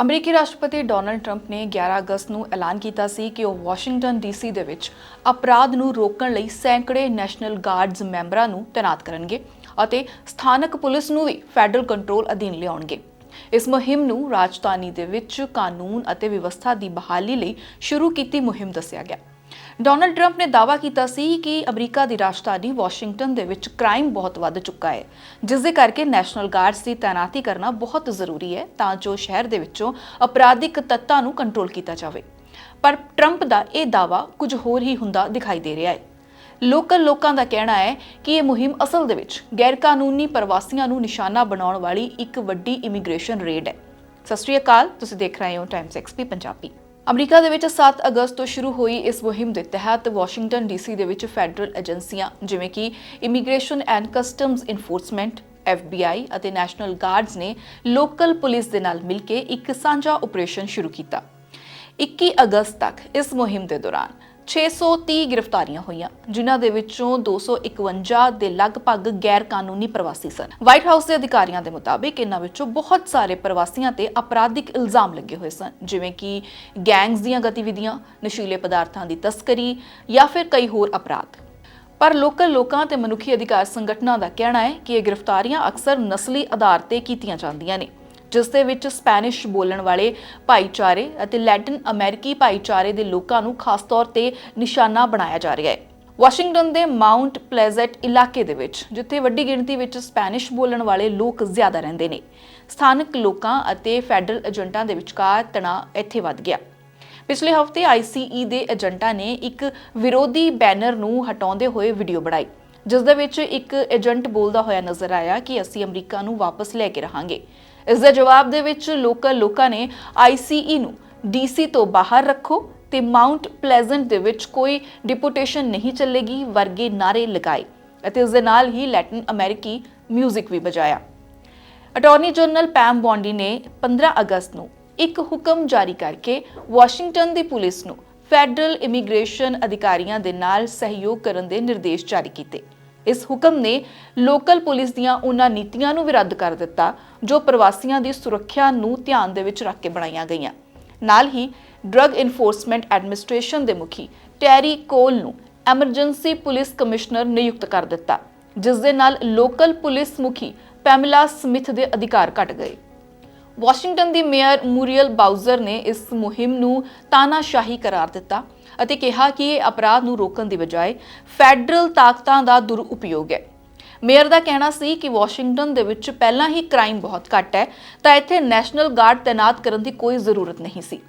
ਅਮਰੀਕੀ ਰਾਸ਼ਟਰਪਤੀ Donald Trump ਨੇ 11 ਅਗਸਤ ਨੂੰ ਐਲਾਨ ਕੀਤਾ ਸੀ ਕਿ ਉਹ ਵਾਸ਼ਿੰਗਟਨ ਡੀਸੀ ਦੇ ਵਿੱਚ ਅਪਰਾਧ ਨੂੰ ਰੋਕਣ ਲਈ ਸੈਂਕੜੇ ਨੈਸ਼ਨਲ ਗਾਰਡਜ਼ ਮੈਂਬਰਾਂ ਨੂੰ ਤਾਇਨਾਤ ਕਰਨਗੇ ਅਤੇ ਸਥਾਨਕ ਪੁਲਿਸ ਨੂੰ ਵੀ ਫੈਡਰਲ ਕੰਟਰੋਲ ਅਧੀਨ ਲਿਆਉਣਗੇ। ਇਸ ਮੁਹਿੰਮ ਨੂੰ ਰਾਜਧਾਨੀ ਦੇ ਵਿੱਚ ਕਾਨੂੰਨ ਅਤੇ ਵਿਵਸਥਾ ਦੀ ਬਹਾਲੀ ਲਈ ਸ਼ੁਰੂ ਕੀਤੀ ਮੁਹਿੰਮ ਦੱਸਿਆ ਗਿਆ। ਡੋਨਲਡ ਟਰੰਪ ਨੇ ਦਾਅਵਾ ਕੀਤਾ ਸੀ ਕਿ ਅਮਰੀਕਾ ਦੀ ਰਾਜਧਾਨੀ ਵਾਸ਼ਿੰਗਟਨ ਦੇ ਵਿੱਚ ਕ੍ਰਾਈਮ ਬਹੁਤ ਵੱਧ ਚੁੱਕਾ ਹੈ, ਜਿਸ ਦੇ ਕਰਕੇ ਨੈਸ਼ਨਲ ਗਾਰਡਸ ਦੀ ਤਾਇਨਾਤੀ ਕਰਨਾ ਬਹੁਤ ਜ਼ਰੂਰੀ ਹੈ ਤਾਂ ਜੋ ਸ਼ਹਿਰ ਦੇ ਵਿੱਚੋਂ ਅਪਰਾਧਿਕ ਤੱਤਾਂ ਨੂੰ ਕੰਟਰੋਲ ਕੀਤਾ ਜਾਵੇ। ਪਰ ਟਰੰਪ ਦਾ ਇਹ ਦਾਅਵਾ ਕੁਝ ਹੋਰ ਹੀ ਹੁੰਦਾ ਦਿਖਾਈ ਦੇ ਰਿਹਾ ਹੈ। ਲੋਕਲ ਲੋਕਾਂ ਦਾ ਕਹਿਣਾ ਹੈ ਕਿ ਇਹ ਮੁਹਿੰਮ ਅਸਲ ਦੇ ਵਿੱਚ ਗੈਰ ਕਾਨੂੰਨੀ ਪ੍ਰਵਾਸੀਆਂ ਨੂੰ ਨਿਸ਼ਾਨਾ ਬਣਾਉਣ ਵਾਲੀ ਇੱਕ ਵੱਡੀ ਇਮੀਗ੍ਰੇਸ਼ਨ ਰੇਡ ਹੈ। ਸਤਿ ਸ਼੍ਰੀ ਅਕਾਲ, ਤੁਸੀਂ ਦੇਖ ਰਹੇ ਹੋ ਟਾਈਮਸ ਐਕਸਪੀ ਪੰਜਾਬੀ। ਅਮਰੀਕਾ ਦੇ ਵਿੱਚ 7 ਅਗਸਤ ਤੋਂ ਸ਼ੁਰੂ ਹੋਈ ਇਸ ਮੁਹਿੰਮ ਦੇ ਤਹਿਤ ਵਾਸ਼ਿੰਗਟਨ ਡੀਸੀ ਦੇ ਵਿੱਚ ਫੈਡਰਲ ਏਜੰਸੀਆਂ ਜਿਵੇਂ ਕਿ immigration and customs enforcement FBI ਅਤੇ ਨੈਸ਼ਨਲ ਗਾਰਡਸ ਨੇ ਲੋਕਲ ਪੁਲਿਸ ਦੇ ਨਾਲ ਮਿਲ ਕੇ ਇੱਕ ਸਾਂਝਾ ਆਪਰੇਸ਼ਨ ਸ਼ੁਰੂ ਕੀਤਾ। 21 ਅਗਸਤ ਤੱਕ ਇਸ ਮੁਹਿੰਮ ਦੇ ਦੌਰਾਨ 630 ਗ੍ਰਿਫਤਾਰੀਆਂ ਹੋਈਆਂ, ਜਿਨ੍ਹਾਂ ਦੇ ਵਿੱਚੋਂ 251 ਦੇ ਲਗਭਗ ਗੈਰ ਕਾਨੂੰਨੀ ਪ੍ਰਵਾਸੀ ਸਨ। ਵਾਈਟ ਹਾਊਸ ਦੇ ਅਧਿਕਾਰੀਆਂ ਦੇ ਮੁਤਾਬਿਕ, ਇਨ੍ਹਾਂ ਵਿੱਚੋਂ ਬਹੁਤ ਸਾਰੇ ਪ੍ਰਵਾਸੀਆਂ ਤੇ ਅਪਰਾਧਿਕ ਇਲਜ਼ਾਮ ਲੱਗੇ ਹੋਏ ਸਨ, ਜਿਵੇਂ ਕਿ ਗੈਂਗਸ ਦੀਆਂ ਗਤੀਵਿਧੀਆਂ, ਨਸ਼ੀਲੇ ਪਦਾਰਥਾਂ ਦੀ ਤਸਕਰੀ ਜਾਂ ਫਿਰ ਕਈ ਹੋਰ ਅਪਰਾਧ। ਪਰ ਲੋਕਲ ਲੋਕਾਂ ਤੇ ਮਨੁੱਖੀ ਅਧਿਕਾਰ ਸੰਗਠਨਾਂ ਦਾ ਕਹਿਣਾ ਹੈ ਕਿ ਇਹ ਗ੍ਰਿਫਤਾਰੀਆਂ ਅਕਸਰ ਨਸਲੀ ਆਧਾਰ ਤੇ ਕੀਤੀਆਂ ਜਾਂਦੀਆਂ ਨੇ। ਜਿਸ ਦੇ ਵਿੱਚ ਸਪੈਨਿਸ਼ ਬੋਲਣ ਵਾਲੇ ਭਾਈਚਾਰੇ ਅਤੇ ਲੈਟਿਨ ਅਮਰੀਕੀ ਭਾਈਚਾਰੇ ਦੇ ਲੋਕਾਂ ਨੂੰ ਖਾਸ ਤੌਰ ਤੇ ਨਿਸ਼ਾਨਾ ਬਣਾਇਆ ਜਾ ਰਿਹਾ ਹੈ। ਵਾਸ਼ਿੰਗਟਨ ਦੇ ਮਾਉਂਟ ਪਲੇਜ਼ੈਂਟ ਇਲਾਕੇ ਦੇ ਵਿੱਚ, ਜਿੱਥੇ ਵੱਡੀ ਗਿਣਤੀ ਵਿੱਚ ਸਪੈਨਿਸ਼ ਬੋਲਣ ਵਾਲੇ ਲੋਕ ਜ਼ਿਆਦਾ ਰਹਿੰਦੇ ਨੇ। ਸਥਾਨਕ ਲੋਕਾਂ ਅਤੇ ਫੈਡਰਲ ਏਜੰਟਾਂ ਦੇ ਵਿਚਕਾਰ ਤਣਾਅ ਇੱਥੇ ਵੱਧ ਗਿਆ। ਪਿਛਲੇ ਹਫ਼ਤੇ ਆਈਸੀਈ ਦੇ ਏਜੰਟਾਂ ਨੇ ਇੱਕ ਵਿਰੋਧੀ ਬੈਨਰ ਨੂੰ ਹਟਾਉਂਦੇ ਹੋਏ ਵੀਡੀਓ ਬਣਾਈ, ਜਿਸ ਦੇ ਵਿੱਚ ਇੱਕ ਏਜੰਟ ਬੋਲਦਾ ਹੋਇਆ ਨਜ਼ਰ ਆਇਆ ਕਿ ਅਸੀਂ ਅਮਰੀਕਾ ਨੂੰ ਵਾਪਸ ਲੈ ਕੇ ਰਹਾਂਗੇ। ਇਸ ਦੇ ਜਵਾਬ ਦੇ ਵਿੱਚ ਲੋਕਲ ਲੋਕਾਂ ਨੇ ਆਈਸੀਈ ਨੂੰ ਡੀਸੀ ਤੋਂ ਬਾਹਰ ਰੱਖੋ ਤੇ ਮਾਉਂਟ ਪਲੇਜ਼ੈਂਟ ਦੇ ਵਿੱਚ ਕੋਈ ਡਿਪੋਟੇਸ਼ਨ ਨਹੀਂ ਚੱਲੇਗੀ, ਵਰਗੇ ਨਾਰੇ ਲਗਾਏ ਅਤੇ ਉਸ ਦੇ ਨਾਲ ਹੀ ਲੈਟਿਨ ਅਮਰੀਕੀ 뮤직 ਵੀ ਵਜਾਇਆ। ਅਟਾਰਨੀ ਜਨਰਲ ਪੈਮ ਬੌਂਡੀ ਨੇ 15 ਅਗਸਤ ਨੂੰ ਇੱਕ ਹੁਕਮ ਜਾਰੀ ਕਰਕੇ ਵਾਸ਼ਿੰਗਟਨ ਦੀ ਪੁਲਿਸ ਨੂੰ ਫੈਡਰਲ ਇਮੀਗ੍ਰੇਸ਼ਨ ਅਧਿਕਾਰੀਆਂ ਦੇ ਨਾਲ ਸਹਿਯੋਗ ਕਰਨ ਦੇ ਨਿਰਦੇਸ਼ ਜਾਰੀ ਕੀਤੇ। ਇਸ ਹੁਕਮ ਨੇ ਲੋਕਲ ਪੁਲਿਸ ਦੀਆਂ ਉਹਨਾਂ ਨੀਤੀਆਂ ਨੂੰ ਵੀ ਰੱਦ ਕਰ ਦਿੱਤਾ, ਜੋ ਪ੍ਰਵਾਸੀਆਂ ਦੀ ਸੁਰੱਖਿਆ ਨੂੰ ਧਿਆਨ ਦੇ ਵਿੱਚ ਰੱਖ ਕੇ ਬਣਾਈਆਂ ਗਈਆਂ। ਨਾਲ ਹੀ ਡਰੱਗ ਇਨਫੋਰਸਮੈਂਟ ਐਡਮਿਨਿਸਟ੍ਰੇਸ਼ਨ ਦੇ ਮੁਖੀ ਟੈਰੀ ਕੋਲ ਨੂੰ ਐਮਰਜੈਂਸੀ ਪੁਲਿਸ ਕਮਿਸ਼ਨਰ ਨਿਯੁਕਤ ਕਰ ਦਿੱਤਾ, ਜਿਸ ਦੇ ਨਾਲ ਲੋਕਲ ਪੁਲਿਸ ਮੁਖੀ ਪੈਮਲਾ ਸਮਿਥ ਦੇ ਅਧਿਕਾਰ ਘਟ ਗਏ। ਵਾਸ਼ਿੰਗਟਨ ਦੀ ਮੇਅਰ ਮੂਰੀਅਲ ਬਾਊਜ਼ਰ ਨੇ ਇਸ ਮੁਹਿੰਮ ਨੂੰ ਤਾਨਾਸ਼ਾਹੀ ਕਰਾਰ ਦਿੱਤਾ ਅਤੇ ਕਿਹਾ ਕਿ ਇਹ ਅਪਰਾਧ ਨੂੰ ਰੋਕਣ ਦੀ ਬਜਾਏ ਫੈਡਰਲ ਤਾਕਤਾਂ ਦਾ ਦੁਰਉਪਯੋਗ ਹੈ। ਮੇਅਰ ਦਾ ਕਹਿਣਾ ਸੀ ਕਿ ਵਾਸ਼ਿੰਗਟਨ ਦੇ ਵਿੱਚ ਪਹਿਲਾਂ ਹੀ ਕ੍ਰਾਈਮ ਬਹੁਤ ਘੱਟ ਹੈ, ਤਾਂ ਇੱਥੇ ਨੈਸ਼ਨਲ ਗਾਰਡ ਤਾਇਨਾਤ ਕਰਨ ਦੀ ਕੋਈ ਜ਼ਰੂਰਤ ਨਹੀਂ ਸੀ।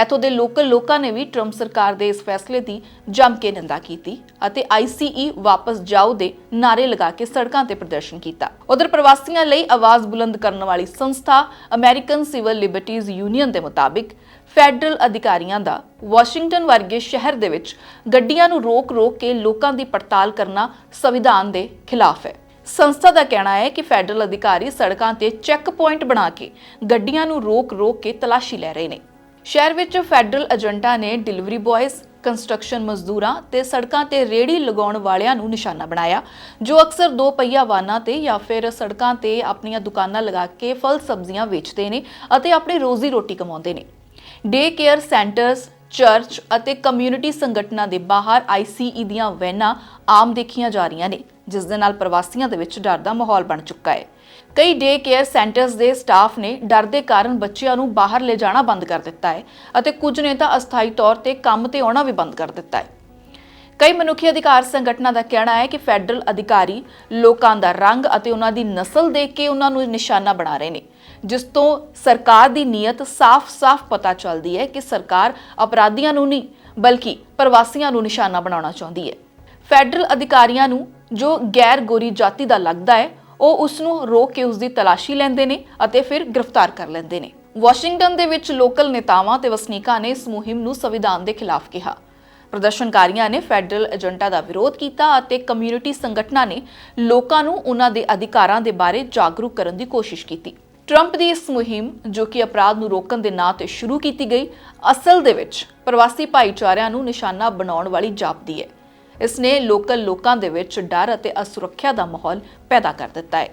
ਇੱਥੋਂ ਦੇ ਲੋਕਲ ਲੋਕਾਂ ਨੇ ਵੀ ਟਰੰਪ ਸਰਕਾਰ ਦੇ ਇਸ ਫੈਸਲੇ ਦੀ ਜੰਮ ਕੇ ਨਿੰਦਾ ਕੀਤੀ ਅਤੇ ਆਈਸੀਈ ਵਾਪਸ ਜਾਓ ਦੇ ਨਾਰੇ ਲਗਾ ਕੇ ਸੜਕਾਂ ਤੇ ਪ੍ਰਦਰਸ਼ਨ ਕੀਤਾ। ਉਧਰ ਪ੍ਰਵਾਸੀਆਂ ਲਈ ਆਵਾਜ਼ ਬੁਲੰਦ ਕਰਨ ਵਾਲੀ ਸੰਸਥਾ ਅਮਰੀਕਨ ਸਿਵਲ ਲਿਬਰਟੀਜ਼ ਯੂਨੀਅਨ ਦੇ ਮੁਤਾਬਿਕ ਫੈਡਰਲ ਅਧਿਕਾਰੀਆਂ ਦਾ ਵਾਸ਼ਿੰਗਟਨ ਵਰਗੇ ਸ਼ਹਿਰ ਦੇ ਵਿੱਚ ਗੱਡੀਆਂ ਨੂੰ ਰੋਕ-ਰੋਕ ਕੇ ਲੋਕਾਂ ਦੀ ਪੜਤਾਲ ਕਰਨਾ ਸੰਵਿਧਾਨ ਦੇ ਖਿਲਾਫ ਹੈ। ਸੰਸਥਾ ਦਾ ਕਹਿਣਾ ਹੈ ਕਿ ਫੈਡਰਲ ਅਧਿਕਾਰੀ ਸੜਕਾਂ ਤੇ ਚੈੱਕ ਪੁਆਇੰਟ ਬਣਾ ਕੇ ਗੱਡੀਆਂ ਨੂੰ ਰੋਕ-ਰੋਕ ਕੇ ਤਲਾਸ਼ੀ ਲੈ ਰਹੇ ਨੇ। ਸ਼ਹਿਰ ਵਿੱਚ ਫੈਡਰਲ ਏਜੰਟਾਂ ਨੇ ਡਿਲੀਵਰੀ ਬॉयਜ਼ ਕੰਸਟਰਕਸ਼ਨ ਮਜ਼ਦੂਰਾਂ ਤੇ ਸੜਕਾਂ ਤੇ ਰੇੜੀ ਲਗਾਉਣ ਵਾਲਿਆਂ ਨੂੰ ਨਿਸ਼ਾਨਾ ਬਣਾਇਆ, ਜੋ ਅਕਸਰ ਦੋ ਪਹੀਆ ਵਾਹਨਾਂ ਤੇ ਜਾਂ ਫਿਰ ਸੜਕਾਂ ਤੇ ਆਪਣੀਆਂ ਦੁਕਾਨਾਂ ਲਗਾ ਕੇ ਫਲ ਸਬਜ਼ੀਆਂ ਵੇਚਦੇ ਨੇ ਅਤੇ ਆਪਣੀ ਰੋਜ਼ੀ ਰੋਟੀ ਕਮਾਉਂਦੇ ਨੇ। ਡੇ ਕੇਅਰ ਸੈਂਟਰਸ, ਚਰਚ ਅਤੇ ਕਮਿਊਨਿਟੀ ਸੰਗਠਨਾਂ ਦੇ ਬਾਹਰ ਆਈਸੀਈ ਦੀਆਂ ਵੈਨਾਂ ਆਮ ਦੇਖੀਆਂ ਜਾ ਰਹੀਆਂ ਨੇ, ਜਿਸ ਦੇ ਨਾਲ ਪ੍ਰਵਾਸੀਆਂ ਦੇ ਵਿੱਚ ਡਰ ਦਾ ਮਾਹੌਲ ਬਣ ਚੁੱਕਾ ਹੈ। ਕਈ ਡੇ ਕੇਅਰ ਸੈਂਟਰਸ ਦੇ ਸਟਾਫ ਨੇ ਡਰ ਦੇ ਕਾਰਨ ਬੱਚਿਆਂ ਨੂੰ ਬਾਹਰ ਲੈ ਜਾਣਾ ਬੰਦ ਕਰ ਦਿੱਤਾ ਹੈ ਅਤੇ ਕੁਝ ਨੇ ਤਾਂ ਅਸਥਾਈ ਤੌਰ ਤੇ ਕੰਮ ਤੇ ਆਉਣਾ ਵੀ ਬੰਦ ਕਰ ਦਿੱਤਾ ਹੈ। ਕਈ ਮਨੁੱਖੀ ਅਧਿਕਾਰ ਸੰਗਠਨਾਂ ਦਾ ਕਹਿਣਾ ਹੈ ਕਿ ਫੈਡਰਲ ਅਧਿਕਾਰੀ ਲੋਕਾਂ ਦਾ ਰੰਗ ਅਤੇ ਉਹਨਾਂ ਦੀ ਨਸਲ ਦੇਖ ਕੇ ਉਹਨਾਂ ਨੂੰ ਨਿਸ਼ਾਨਾ ਬਣਾ ਰਹੇ ਨੇ। ਜਿਸ ਤੋਂ ਸਰਕਾਰ ਦੀ ਨੀਅਤ ਸਾਫ਼-ਸਾਫ਼ ਪਤਾ ਚੱਲਦੀ ਹੈ ਕਿ ਸਰਕਾਰ ਅਪਰਾਧੀਆਂ ਨੂੰ ਨਹੀਂ, ਬਲਕਿ ਪ੍ਰਵਾਸੀਆਂ ਨੂੰ ਨਿਸ਼ਾਨਾ ਬਣਾਉਣਾ ਚਾਹੁੰਦੀ ਹੈ। ਫੈਡਰਲ ਅਧਿਕਾਰੀਆਂ ਨੂੰ ਜੋ ਗੈਰ ਗੋਰੀ ਜਾਤੀ ਦਾ ਲੱਗਦਾ ਹੈ, ਉਹ ਉਸ ਨੂੰ ਰੋਕ ਕੇ ਉਸ ਦੀ ਤਲਾਸ਼ੀ ਲੈਂਦੇ ਨੇ ਅਤੇ ਫਿਰ ਗ੍ਰਿਫਤਾਰ ਕਰ ਲੈਂਦੇ ਨੇ। ਵਾਸ਼ਿੰਗਟਨ ਦੇ ਵਿੱਚ ਲੋਕਲ ਨੇਤਾਵਾਂ ਤੇ ਵਸਨੀਕਾਂ ਨੇ ਇਸ ਮੁਹਿੰਮ ਨੂੰ ਸੰਵਿਧਾਨ ਦੇ ਖਿਲਾਫ ਕਿਹਾ। ਪ੍ਰਦਰਸ਼ਨਕਾਰੀਆਂ ਨੇ ਫੈਡਰਲ ਏਜੰਟਾਂ ਦਾ ਵਿਰੋਧ ਕੀਤਾ ਅਤੇ ਕਮਿਊਨਿਟੀ ਸੰਗਠਨਾਂ ਨੇ ਲੋਕਾਂ ਨੂੰ ਉਹਨਾਂ ਦੇ ਅਧਿਕਾਰਾਂ ਦੇ ਬਾਰੇ ਜਾਗਰੂਕ ਕਰਨ ਦੀ ਕੋਸ਼ਿਸ਼ ਕੀਤੀ। ਟਰੰਪ ਦੀ ਇਸ ਮੁਹਿੰਮ, ਜੋ ਕਿ ਅਪਰਾਧ ਨੂੰ ਰੋਕਣ ਦੇ ਨਾਂ ਤੇ ਸ਼ੁਰੂ ਕੀਤੀ ਗਈ, ਅਸਲ ਦੇ ਵਿੱਚ ਪ੍ਰਵਾਸੀ ਭਾਈਚਾਰਿਆਂ ਨੂੰ ਨਿਸ਼ਾਨਾ ਬਣਾਉਣ ਵਾਲੀ ਜਾਪਦੀ ਹੈ। ਇਸ ਨੇ ਲੋਕਲ ਲੋਕਾਂ ਦੇ ਵਿੱਚ ਡਰ ਅਤੇ ਅਸੁਰੱਖਿਆ ਦਾ ਮਾਹੌਲ ਪੈਦਾ ਕਰ ਦਿੱਤਾ ਹੈ।